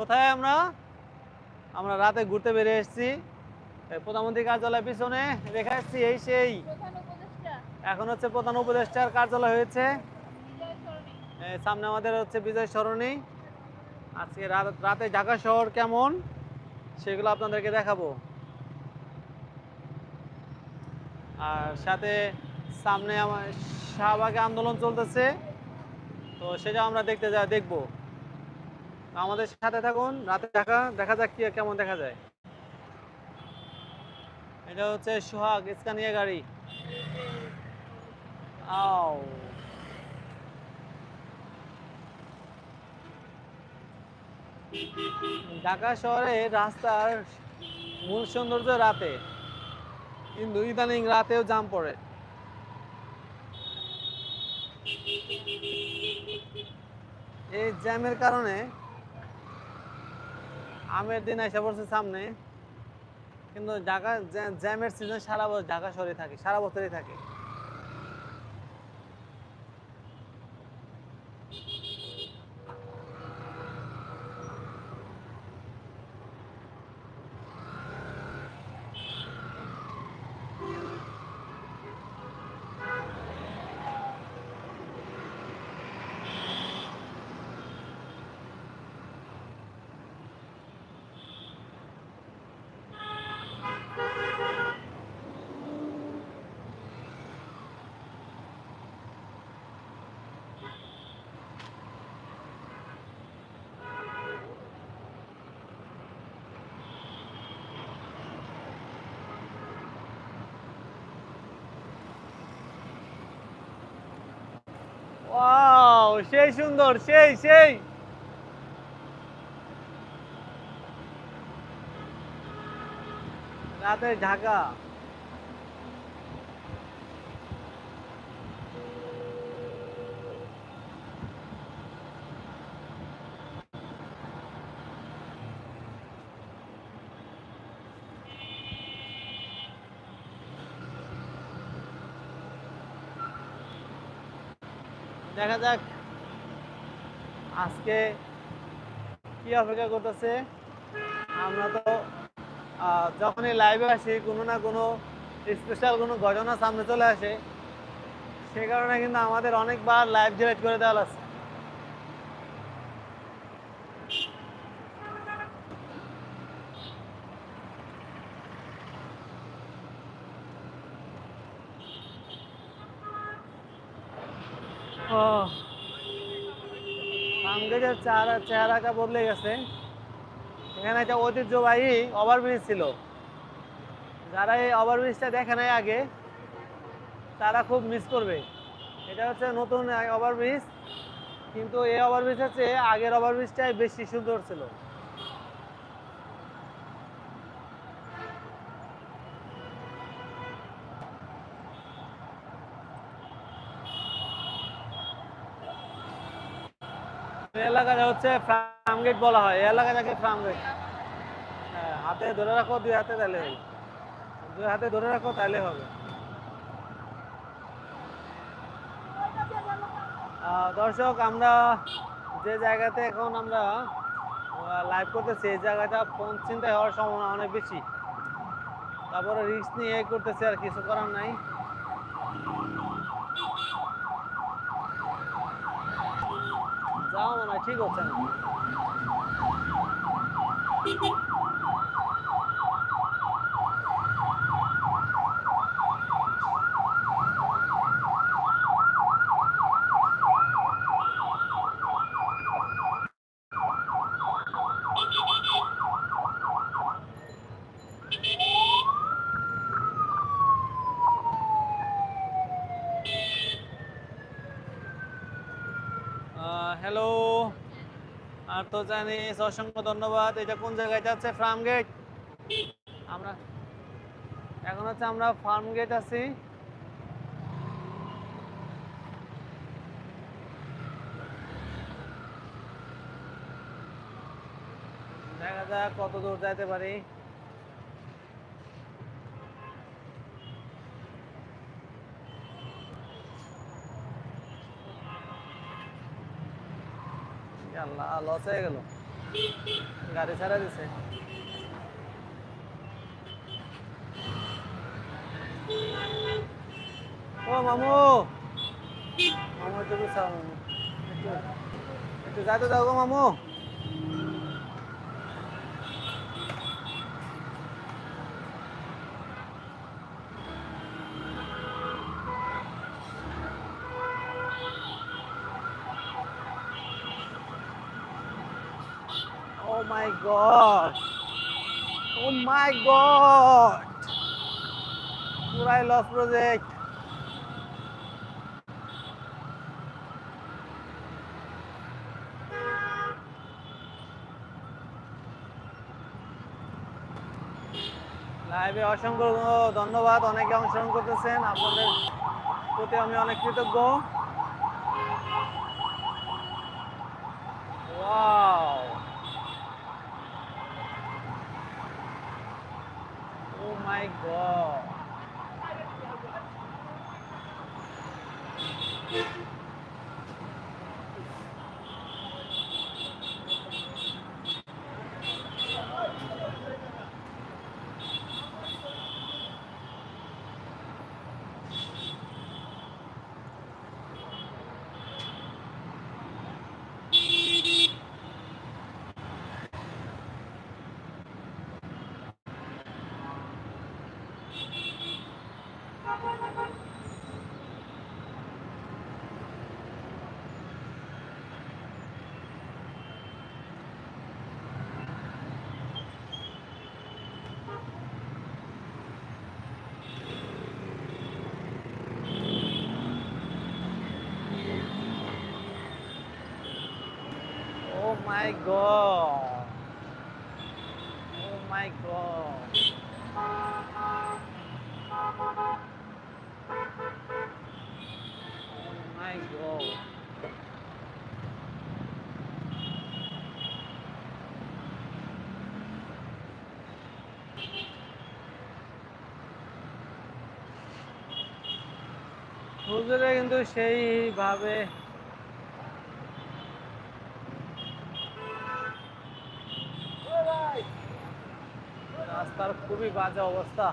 কোথায় আমরা? আমরা রাতে ঘুরতে বেরিয়ে এসেছি। প্রধানমন্ত্রী কার্যালয়ের পিছনে রেখে এসেছি এই সেই। এখন হচ্ছে প্রধান উপদেষ্টার কার্যালয় হয়েছে। সামনে আমাদের হচ্ছে বিজয় সরণি। আজকে রাত- ঢাকা শহর কেমন? সেগুলো আপনাদেরকে দেখাবো। আর সাথে সামনে আমার শাহবাগে আন্দোলন চলতেছে। তো সেটা আমরা দেখতে যা দেখব। আমাদের সাথে থাকুন, রাতে ঢাকা দেখা যাক কি, কেমন দেখা যায়। এটা হচ্ছে সোহাগ, স্কানিয়া গাড়ি। আও। ঢাকা শহরে রাস্তার মূল সৌন্দর্য রাতে। কিন্তু ইদানিং রাতেও জাম পড়ে। এই জ্যামের কারণে আমের দিন এসে পড়ছে সামনে। কিন্তু ঢাকা জ্যামের সিজন সারা বছর ঢাকা শহরে থাকে, সারা বছরই থাকে। ওয়াও সেই সুন্দর সেই সেই। রাতের ঢাকা দেখা যাক আজকে কি অপেক্ষা করতেছে? আমরা তো যখনই লাইভে আসি কোনো না কোনো স্পেশাল কোনো ঘটনা সামনে চলে আসে। সে কারণে কিন্তু আমাদের অনেকবার লাইভ ডিলেট করে দেওয়া লাগছে। ওহ, আমগেজের চেহারা চেহারাটা বদলে গেছে। এখানে একটা ঐতিহ্যবাহী ওভারব্রিজ ছিল। যারা এই ওভারব্রিজটা দেখে নাই আগে, তারা খুব মিস করবে। এটা হচ্ছে নতুন ওভারব্রিজ কিন্তু এই ওভারব্রিজ হচ্ছে আগের ওভারব্রিজটাই বেশি সুন্দর ছিল এই এলাকাটা হচ্ছে ফার্মগেট বলা হয়, এই এলাকাটাকে ফার্মগেট। হ্যাঁ হাতে ধরে রাখো, দুই হাতে তাহলে হবে। দুই হাতে ধরে রাখো তাহলে হবে। দর্শক, আমরা যে জায়গাতে এখন আমরা লাইভ করতেছি, এই জায়গাটা ফোন চিন্তায় হওয়ার সম্ভাবনা অনেক বেশি। তারপরে রিস্ক নিয়ে করতেছি আর কিছু করার নাই। যাও হয় ঠিক হচ্ছে না আর তো জানি অসংখ্য ধন্যবাদ। এটা কোন জায়গায় যাচ্ছে? Farm gate. আমরা এখন হচ্ছে আমরা ফার্ম গেট আছি। দেখা যাক কত দূর যাইতে পারি। লস হয়ে গেল। গাড়ি ছাড়া দিছে। ও, মামু। মামু। একটু একটু যাইতে দাও গো, মামু। My god! পুরাই লস প্রজেক্ট লাইভে অসংখ্য ধন্যবাদ, অনেকে অংশগ্রহণ করতেছেন, আপনাদের প্রতি আমি অনেক কৃতজ্ঞ Wow! My god! Oh my god! হুজুরে কিন্তু সেইভাবে রাস্তার খুবই বাজে অবস্থা।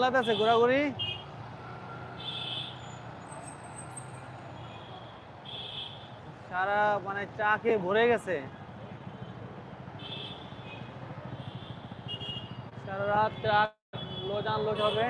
কেমন আছে ঘোরাঘুরি? সারা মানে চা খেয়ে ভরে গেছে। সারা রাত লোড আনলোড হবে।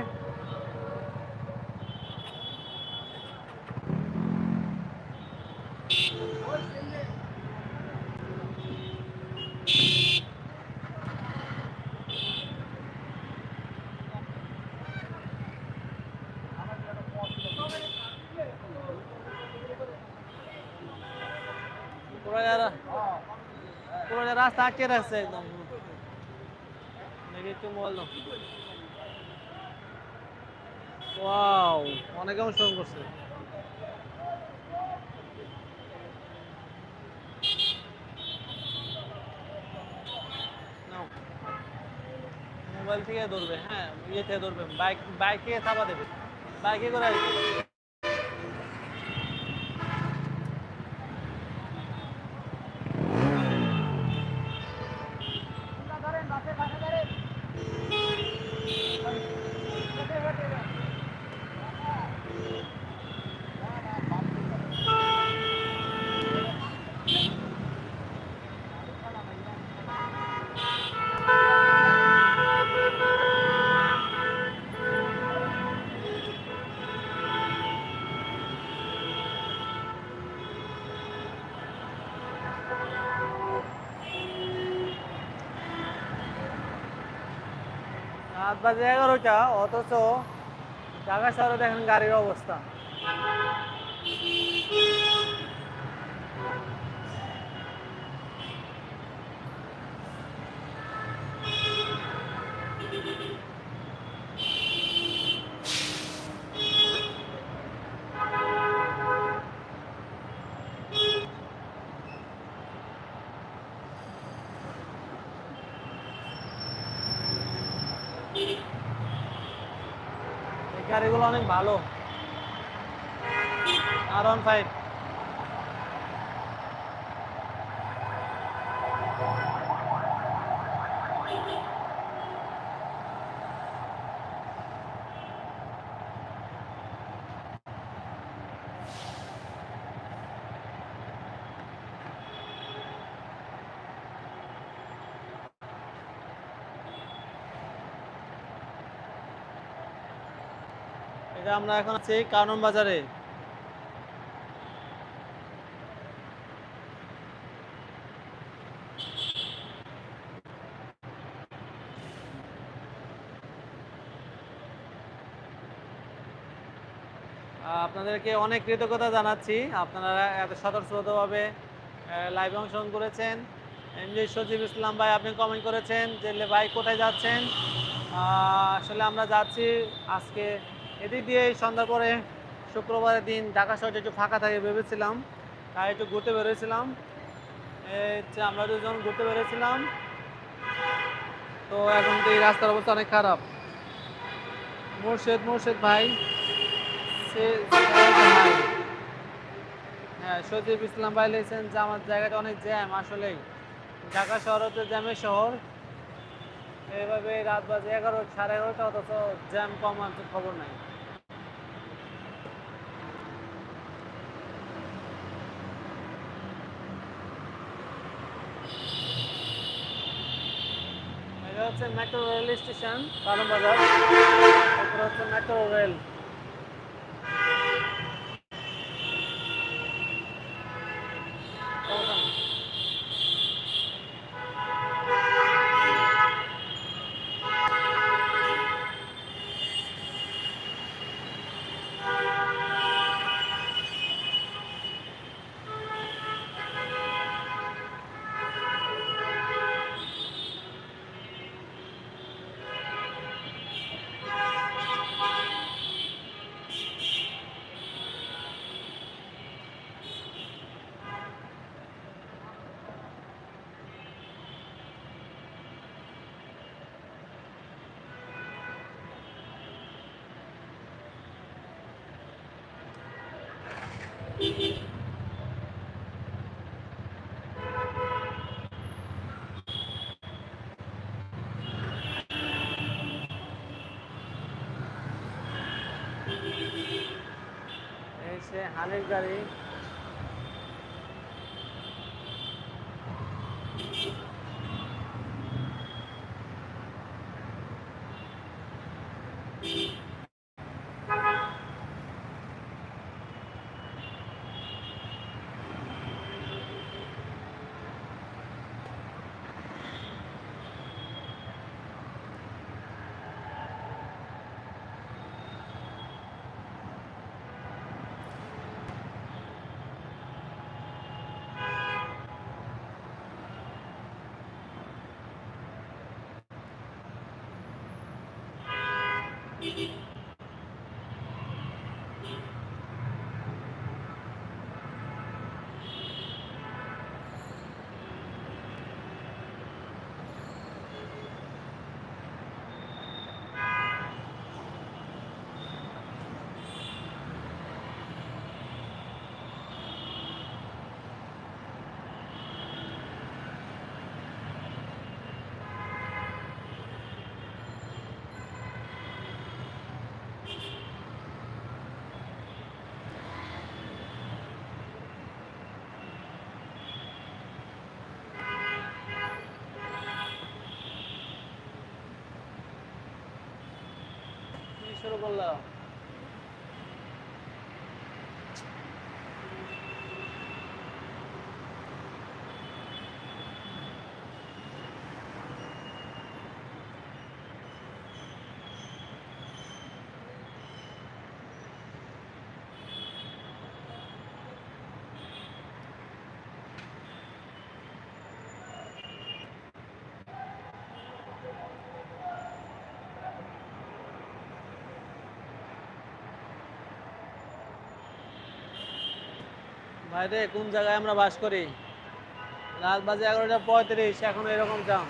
আটকে রাখছে একদম। ওয়াও, অনেকে অংশগ্রহণ করছে। মোবাইল থেকে ধরবে হ্যাঁ ইয়ে থেকে ধরবে, বাইক, বাইকে চাপা দেবে। বাইকে করে রাত বাজে এগারোটা অথচ ঢাকা শহরে দেখেন গাড়ির অবস্থা এই গাড়িগুলো অনেক ভালো। আর ওয়ান ফাইভ আমরা এখন আছি কানন বাজারে। আপনাদেরকে অনেক কৃতজ্ঞতা জানাচ্ছি। আপনারা এত স্বতঃস্ফূর্তভাবে লাইভে অংশগ্রহণ করেছেন। এমনি সজিব ইসলাম ভাই, আপনি কমেন্ট করেছেন যে, ভাই, কোথায় যাচ্ছেন? আসলে আমরা যাচ্ছি আজকে এদিক দিয়ে সন্ধ্যার পরে শুক্রবারের দিন ঢাকা শহরটা একটু ফাঁকা থাকে ভেবেছিলাম, তাই একটু ঘুরতে বেরোয়েছিলাম। আমরা দুজন ঘুরতে বেরোছিলাম তো এখন তো এই রাস্তার অবস্থা অনেক খারাপ। মুর্শেদ মুর্শেদ ভাই, সে হ্যাঁ সজীব ইসলাম ভাই লিখছেন যে, আমার জায়গাটা অনেক জ্যাম আসলেই। ঢাকা শহর হচ্ছে জ্যামের শহর। এইভাবে রাত বাজে এগারো, সাড়ে এগারোটা অথচ জ্যাম কম আছে খবর নাই। হচ্ছে মেট্রো রেল স্টেশন কালম বাজার। তারপরে হচ্ছে মেট্রো রেল। এই সে love. বাইরে কোন জায়গায় আমরা বাস করি? রাত বাজে এগারোটা পঁয়ত্রিশ এখন এরকম জাম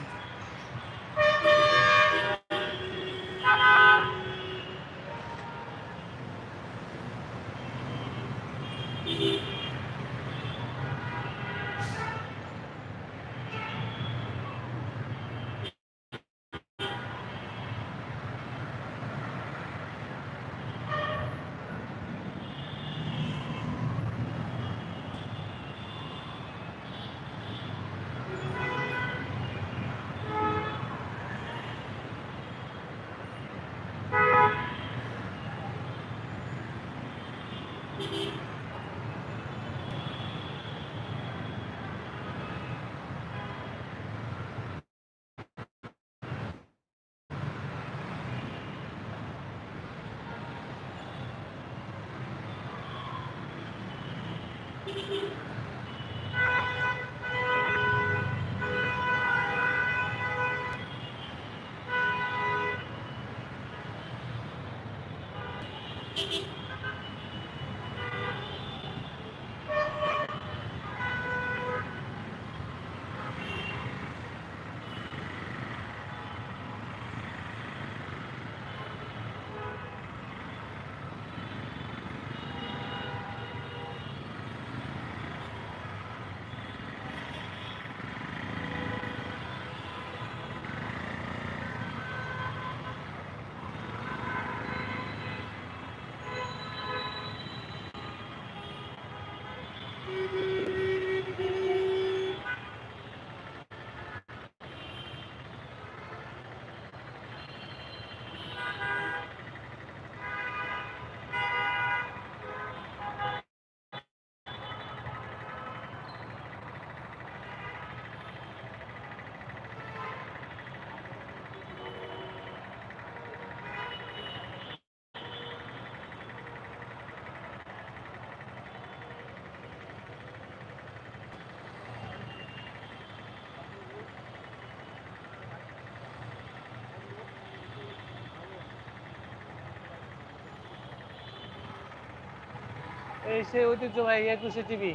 এই সেই ঐতিহ্যবাহী একুশে টিভি।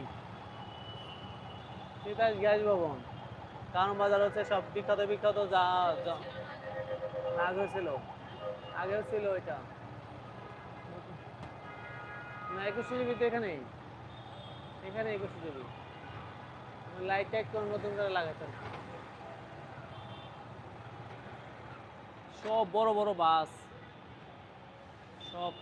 তিতাস গ্যাস ভবন। কারণ বাজার হচ্ছে সব বিখ্যাত বিখ্যাত যা আগেও ছিল। আগেও ছিল এটা না, একুশে জিবি তো এখানেই। এখানে একুশে জিবি লাইটটা একটু নতুন করে লাগাচ্ছেন সব বড় বড় বাস। সব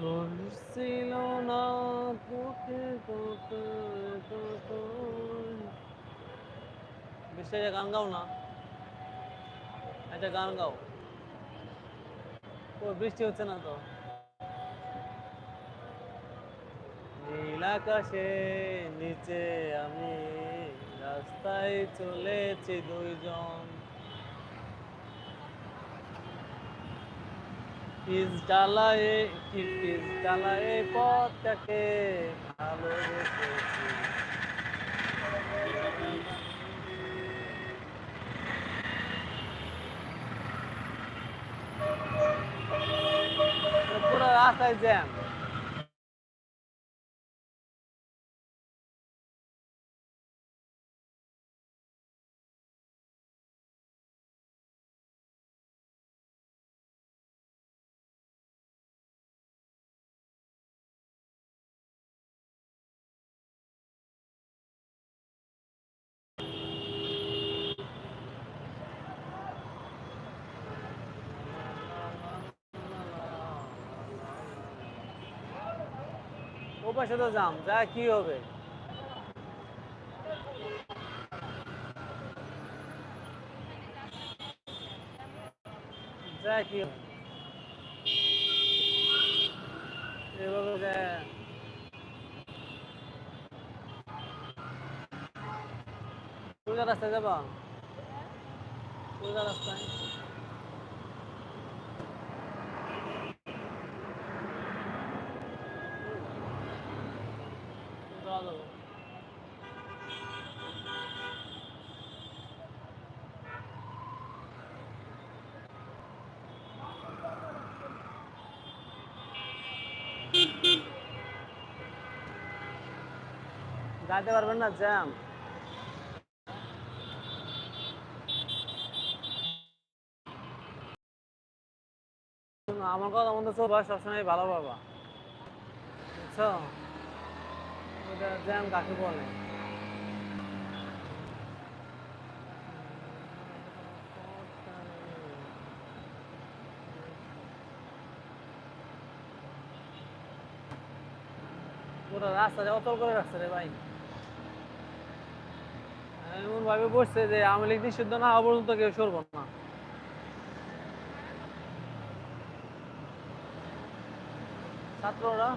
দোষ না তোকে তোকে গান গাও না। একটা গান গাও। ও, বৃষ্টি হচ্ছে না তো? নীল আকাশে নিচে আমি রাস্তায় চলেছি দুইজন। পিস ডালায় কি পিস ডালায় পথটাকে ভালোবেসেছি পুরো রাস্তায় জ্যাম ও পাশে তো যাম, যা কি হবে? যা কি হবে? এভাবে যা- সোজা রাস্তায় যাবা? সোজা রাস্তায় যাওয়া যাবে যাইতে পারবেন না, জ্যাম। আমার কথা মনে বয়স সবসময় ভালো বাবা। বুঝছ? জ্যাম কাকে বলে? পুরো রাস্তাটা অতল করে রাখছে রে ভাই। ভাবে বসছে যে আমি লীগ নিষিদ্ধ না হওয়া পর্যন্ত কেউ সরব না। ছাত্ররা?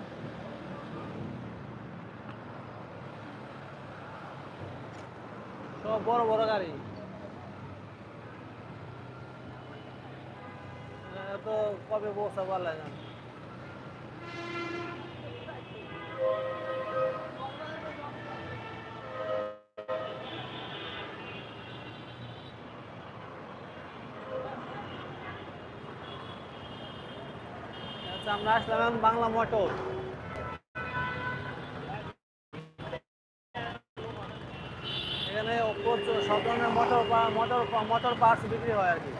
সব বড় বড় গাড়ি। এত কবে পৌঁছা পারলে না। আমরা আসলাম বাংলা মোটর। এখানে প্রচুর সব ধরনের মোটর মোটর মোটর পার্টস বিক্রি হয় আর কি।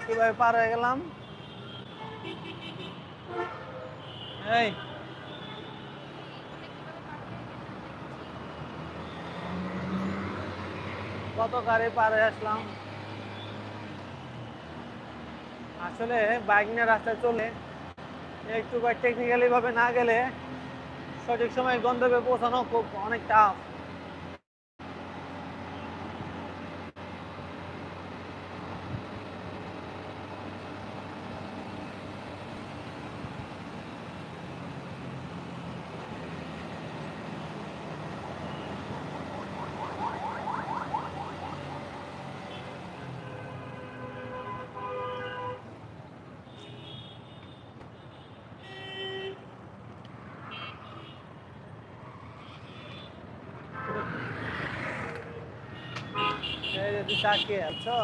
কীভাবে পার হয়ে গেলাম? এই। কত গাড়ি পার হয়ে আসলাম? আসলে বাইক নিয়ে রাস্তায় চলে একটু টেকনিক্যালি ভাবে না গেলে সঠিক সময় গন্তব্যে পৌঁছানো খুব অনেক টাফ তুই চাকে আছো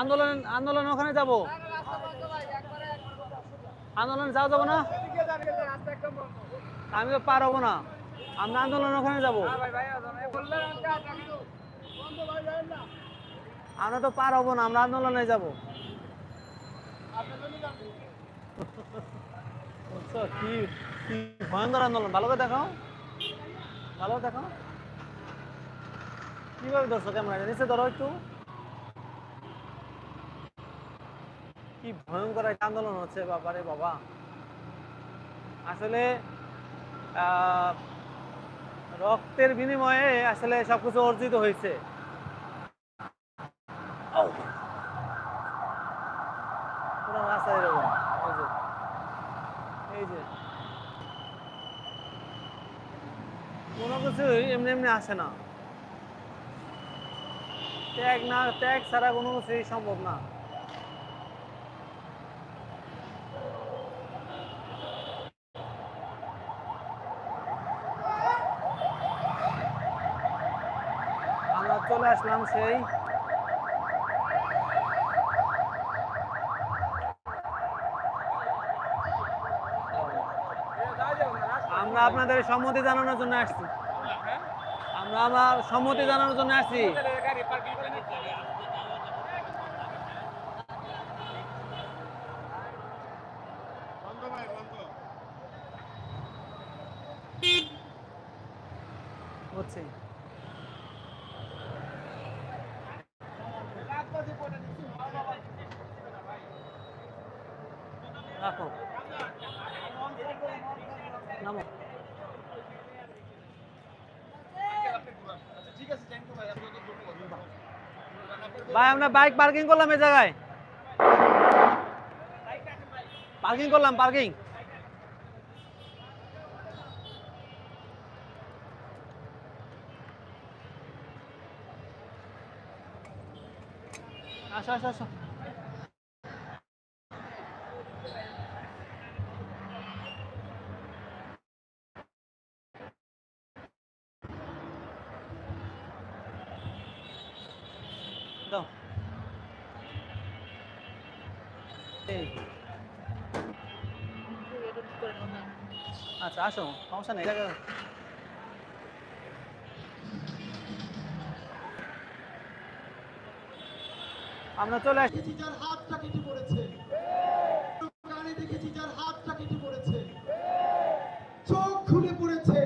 আন্দোলন আন্দোলন ওখানে যাব। আন্দোলন যাও যাব না? আমি তো পার হব না। আমরা আন্দোলন ওখানে যাব। আমরা তো পার হব না আমরা আন্দোলনে যাব। বুঝছ? কি কি? ভয়ঙ্কর আন্দোলন ভালো করে দেখো ভালো করে দেখো কীভাবে ধরছো ক্যামেরা নিচে ধরো একটু। কি ভয়ঙ্কর একটা আন্দোলন হচ্ছে বাবারে বাবা। আসলে আহ, রক্তের বিনিময়ে আসলে সবকিছু অর্জিত হয়েছে। এই যে। কোনো কিছুই এমনি এমনি আসে না। ত্যাগ না, ত্যাগ ছাড়া কোনো কিছুই সম্ভব না আমরা চলে আসলাম সেই। আমরা আপনাদের সম্মতি জানানোর জন্য আসছি। আমরা আমার সম্মতি জানানোর জন্য আসছি হচ্ছে রাখো নামো ভাই আমরা বাইক পার্কিং করলাম এই জায়গায়। পার্কিং করলাম পার্কিং। আসো আসো আসো। আচ্ছা চলে আসি যার হাতটা কেটে পড়েছে। কানে দেখেছি যার হাতটা কেটে পড়েছে। চোখ খুলে পড়েছে।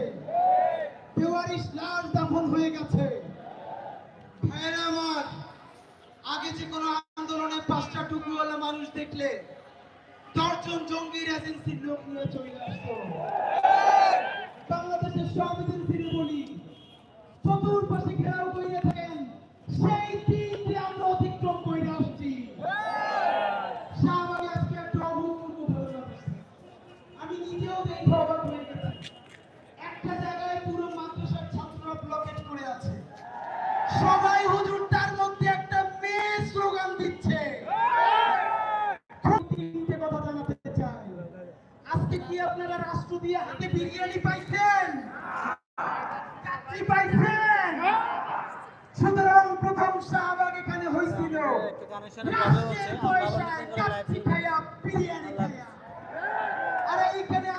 বেওয়ারিশ লাশ দাফন হয়ে গেছে। ভাইয়েরা আমার, আগে যে কোনো আন্দোলনে পাঁচটা টুকুওয়ালা মানুষ দেখলে দশজন জঙ্গির এজেন্সির লোক নিয়ে চলে আসতো বাংলাদেশের সব এজেন্সির বলি চতুর্পাশে ঘেরাও থাকেন সেই দিয়ে হাতে বিরিয়ানি পাইছেন? চাকরি পাইছেন? সুতরাং প্রথম শাহবাগ এখানে হয়েছিল। রাষ্ট্রের পয়সায় চাকরি